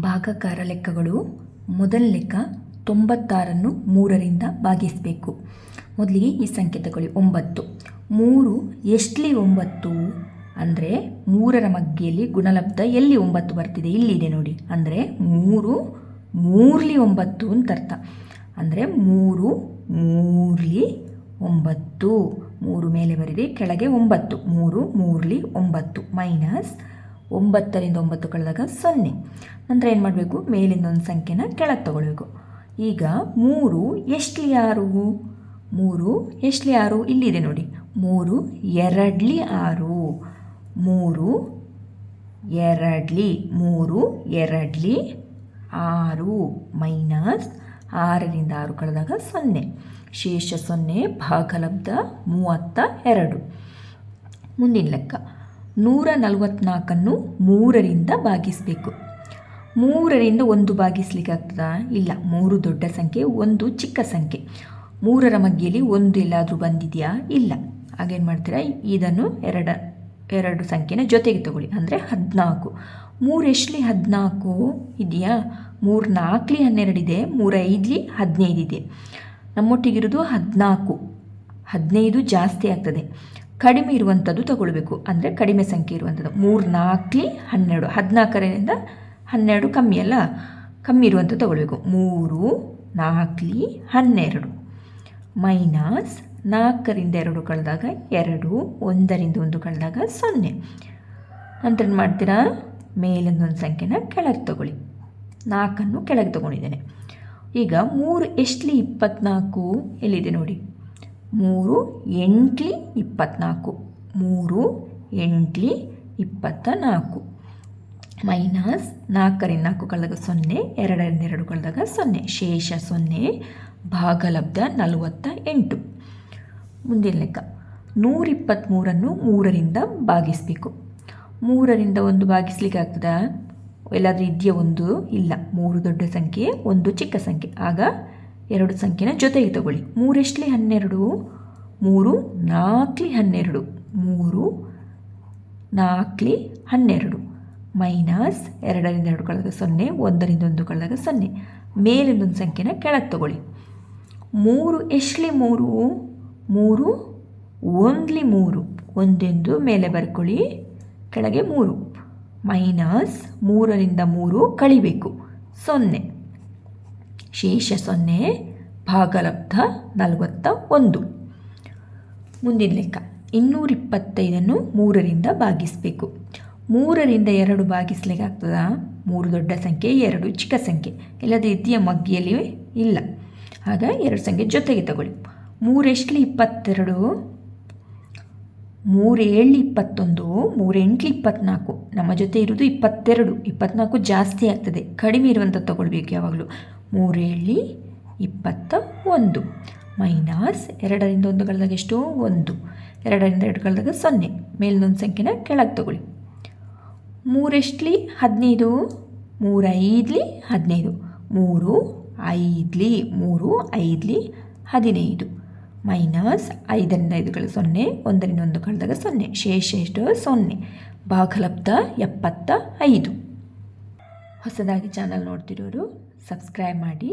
ಭಾಗಕಾರ ಲೆಕ್ಕಗಳು ಮೊದಲ ಲೆಕ್ಕ ತೊಂಬತ್ತಾರನ್ನು ಮೂರರಿಂದ ಭಾಗಿಸಬೇಕು. ಮೊದಲಿಗೆ ಈ ಸಂಖ್ಯೆ ತಗೊಳ್ಳಿ, ಒಂಬತ್ತು. ಮೂರು ಎಷ್ಟಲಿ ಒಂಬತ್ತು? ಅಂದರೆ ಮೂರರ ಮಗ್ಗೆಯಲ್ಲಿ ಗುಣಲಬ್ಧ ಎಲ್ಲಿ ಒಂಬತ್ತು ಬರ್ತಿದೆ? ಇಲ್ಲಿದೆ ನೋಡಿ. ಅಂದರೆ ಮೂರು ಮೂರ್ಲಿ ಒಂಬತ್ತು ಅಂತ ಅರ್ಥ. ಅಂದರೆ ಮೂರು ಮೂರ್ಲಿ ಒಂಬತ್ತು. ಮೂರು ಮೇಲೆ ಬರೆದಿ, ಕೆಳಗೆ ಒಂಬತ್ತು. ಮೂರು ಮೂರ್ಲಿ ಒಂಬತ್ತು. ಮೈನಸ್ ಒಂಬತ್ತರಿಂದ ಒಂಬತ್ತು ಕಳೆದಾಗ ಸೊನ್ನೆ. ನಂತರ ಏನು ಮಾಡಬೇಕು? ಮೇಲಿಂದ ಒಂದು ಸಂಖ್ಯೆನ ಕೆಳಗೆ ತೊಗೊಳ್ಬೇಕು. ಈಗ ಮೂರು ಎಷ್ಟಲಿ ಆರು? ಮೂರು ಎಷ್ಟಲಿ ಆರು? ಇಲ್ಲಿದೆ ನೋಡಿ. ಮೂರು ಎರಡ್ಲಿ ಆರು. ಮೂರು ಎರಡ್ಲಿ ಮೂರು ಎರಡ್ಲಿ ಆರು. ಮೈನಸ್ ಆರರಿಂದ ಆರು ಕಳೆದಾಗ ಸೊನ್ನೆ. ಶೇಷ ಸೊನ್ನೆ, ಭಾಗಲಬ್ಧ ಮೂವತ್ತ ಎರಡು. ಮುಂದಿನ ಲೆಕ್ಕ. ನೂರ ನಲವತ್ತ್ನಾಲ್ಕನ್ನು ಮೂರರಿಂದ ಭಾಗಿಸಬೇಕು. ಮೂರರಿಂದ ಒಂದು ಭಾಗಿಸ್ಲಿಕ್ಕೆ ಆಗ್ತದಾ ಇಲ್ಲ, ಮೂರು ದೊಡ್ಡ ಸಂಖ್ಯೆ, ಒಂದು ಚಿಕ್ಕ ಸಂಖ್ಯೆ. ಮೂರರ ಮಗ್ಗಿಯಲ್ಲಿ ಒಂದು ಎಲ್ಲಾದರೂ ಬಂದಿದೆಯಾ? ಇಲ್ಲ. ಹಾಗೇನು ಮಾಡ್ತೀರಾ? ಇದನ್ನು ಎರಡ, ಎರಡು ಸಂಖ್ಯೆನ ಜೊತೆಗೆ ತಗೊಳ್ಳಿ, ಅಂದರೆ ಹದಿನಾಲ್ಕು. ಮೂರು ಎಷ್ಟಲಿ ಹದಿನಾಲ್ಕು ಇದೆಯಾ ಮೂರು ನಾಲ್ಕಲಿ ಹನ್ನೆರಡಿದೆ ಮೂರು ಐದಲಿ ಹದಿನೈದಿದೆ ನಮ್ಮೊಟ್ಟಿಗಿರೋದು ಹದಿನಾಲ್ಕು. ಹದಿನೈದು ಜಾಸ್ತಿ ಆಗ್ತದೆ. ಕಡಿಮೆ ಇರುವಂಥದ್ದು ತಗೊಳ್ಬೇಕು. ಅಂದರೆ ಕಡಿಮೆ ಸಂಖ್ಯೆ ಇರುವಂಥದ್ದು ಮೂರು ನಾಲ್ಕಲಿ ಹನ್ನೆರಡು. ಹದಿನಾಲ್ಕರಿಂದ ಹನ್ನೆರಡು ಕಮ್ಮಿ ಅಲ್ಲ? ಕಮ್ಮಿ ಇರುವಂಥದ್ದು ತಗೊಳ್ಬೇಕು. ಮೂರು ನಾಲ್ಕಲಿ ಹನ್ನೆರಡು. ಮೈನಸ್ ನಾಲ್ಕರಿಂದ ಎರಡು ಕಳೆದಾಗ ಎರಡು, ಒಂದರಿಂದ ಒಂದು ಕಳೆದಾಗ ಸೊನ್ನೆ. ನಂತರ ಏನು ಮಾಡ್ತೀರಾ? ಮೇಲಿಂದ ಒಂದು ಸಂಖ್ಯೆನ ಕೆಳಗೆ ತಗೊಳ್ಳಿ. ನಾಲ್ಕನ್ನು ಕೆಳಗೆ ತಗೊಂಡಿದ್ದೇನೆ. ಈಗ ಮೂರು ಎಷ್ಟಲಿ ಇಪ್ಪತ್ನಾಲ್ಕು ಎಲ್ಲಿದೆ ನೋಡಿ. ಮೂರು ಎಂಟ್ಲಿ ಇಪ್ಪತ್ನಾಲ್ಕು. ಮೂರು ಎಂಟ್ಲಿ ಇಪ್ಪತ್ತ ನಾಲ್ಕು ಮೈನಸ್ ನಾಲ್ಕರಿಂದ ನಾಲ್ಕು ಕಳೆದಾಗ ಸೊನ್ನೆ, ಎರಡರಿಂದ ಎರಡು ಕಳೆದಾಗ ಸೊನ್ನೆ. ಶೇಷ ಸೊನ್ನೆ, ಭಾಗಲಬ್ಧ ನಲವತ್ತ ಎಂಟು. ಮುಂದಿನ ಲೆಕ್ಕ. ನೂರಿಪ್ಪತ್ತ್ಮೂರನ್ನು ಮೂರರಿಂದ ಭಾಗಿಸಬೇಕು. ಮೂರರಿಂದ ಒಂದು ಭಾಗಿಸ್ಲಿಕ್ಕೆ ಆಗ್ತದಾ? ಎಲ್ಲಾದರೂ ಇದೆಯಾ ಒಂದು? ಇಲ್ಲ. ಮೂರು ದೊಡ್ಡ ಸಂಖ್ಯೆ, ಒಂದು ಚಿಕ್ಕ ಸಂಖ್ಯೆ. ಆಗ ಎರಡು ಸಂಖ್ಯೆನ ಜೊತೆಗೆ ತಗೊಳ್ಳಿ. ಮೂರೆಷ್ಟಲಿ? ಹನ್ನೆರಡು. ಮೂರು, ನಾಲ್ಕಲಿ ಹನ್ನೆರಡು. ಮೂರು, ನಾಲ್ಕಲಿ ಹನ್ನೆರಡು. ಮೈನಸ್ ಎರಡರಿಂದ ಎರಡು ಕಳೆದಾಗ ಸೊನ್ನೆ, ಒಂದರಿಂದ ಒಂದು ಕಳೆದಾಗ ಸೊನ್ನೆ. ಮೇಲಿನೊಂದು ಒಂದು ಸಂಖ್ಯೆನ ಕೆಳಗೆ ತಗೊಳ್ಳಿ. ಮೂರು ಎಷ್ಟಲಿ? ಮೂರು. ಮೂರು, ಒಂದ್ಲಿ ಮೂರು. ಒಂದೆಂದು ಮೇಲೆ ಬರ್ಕೊಳ್ಳಿ. ಕೆಳಗೆ ಮೂರು. ಮೈನಸ್ ಮೂರರಿಂದ ಮೂರು ಕಳಿಬೇಕು. ಸೊನ್ನೆ. ಶೇಷ ಸೊನ್ನೆ ಭಾಗಲಬ್ಧ ನಲವತ್ತ ಒಂದು. ಮುಂದಿನ ಲೆಕ್ಕ. ಇನ್ನೂರಿಪ್ಪತ್ತೈದನ್ನು ಮೂರರಿಂದ ಭಾಗಿಸಬೇಕು. ಮೂರರಿಂದ ಎರಡು ಭಾಗಿಸ್ಲಿಕ್ಕೆ ಆಗ್ತದಾ ಮೂರು ದೊಡ್ಡ ಸಂಖ್ಯೆ, ಎರಡು ಚಿಕ್ಕ ಸಂಖ್ಯೆ. ಇಲ್ಲದ ಇದೆಯ ಮಗ್ಗಿಯಲ್ಲಿ ಇಲ್ಲ. ಆಗ ಎರಡು ಸಂಖ್ಯೆ ಜೊತೆಗೆ ತಗೊಳ್ಳಿ. ಮೂರೆಷ್ಟಲಿ ಇಪ್ಪತ್ತೆರಡು? ಮೂರೇಳು ಇಪ್ಪತ್ತೊಂದು, ಮೂರೆಂಟ್ಲಿ ಇಪ್ಪತ್ತ್ನಾಲ್ಕು ನಮ್ಮ ಜೊತೆ ಇರೋದು ಇಪ್ಪತ್ತೆರಡು. ಇಪ್ಪತ್ತ್ನಾಲ್ಕು ಜಾಸ್ತಿ ಆಗ್ತದೆ. ಕಡಿಮೆ ಇರುವಂಥ ತಗೊಳ್ಬೇಕು ಯಾವಾಗಲೂ. ಮೂರೇಳಿ ಇಪ್ಪತ್ತ ಒಂದು. ಮೈನಸ್ ಎರಡರಿಂದ ಒಂದು ಕಳೆದಾಗ ಎಷ್ಟು ಒಂದು. ಎರಡರಿಂದ ಎರಡು ಕಳೆದಾಗ ಸೊನ್ನೆ. ಮೇಲಿನೊಂದು ಸಂಖ್ಯೆನ ಕೆಳಗೆ ತಗೊಳ್ಳಿ. ಮೂರೆಷ್ಟಲಿ ಹದಿನೈದು ಮೂರೈದ್ಲಿ ಹದಿನೈದು, ಮೂರು ಐದ್ಲಿ ಮೂರು ಐದ್ಲಿ ಹದಿನೈದು. ಮೈನಸ್ ಐದರಿಂದ ಐದು ಕಳೆದ ಸೊನ್ನೆ, ಒಂದರಿಂದ ಒಂದು ಕಳೆದಾಗ ಸೊನ್ನೆ. ಶೇಷ ಎಷ್ಟು? ಸೊನ್ನೆ. ಭಾಗಲಬ್ಧ ಎಪ್ಪತ್ತ ಐದು. ಹೊಸದಾಗಿ ಚಾನಲ್ ನೋಡ್ತಿರೋರು ಸಬ್ಸ್ಕ್ರೈಬ್ ಮಾಡಿ.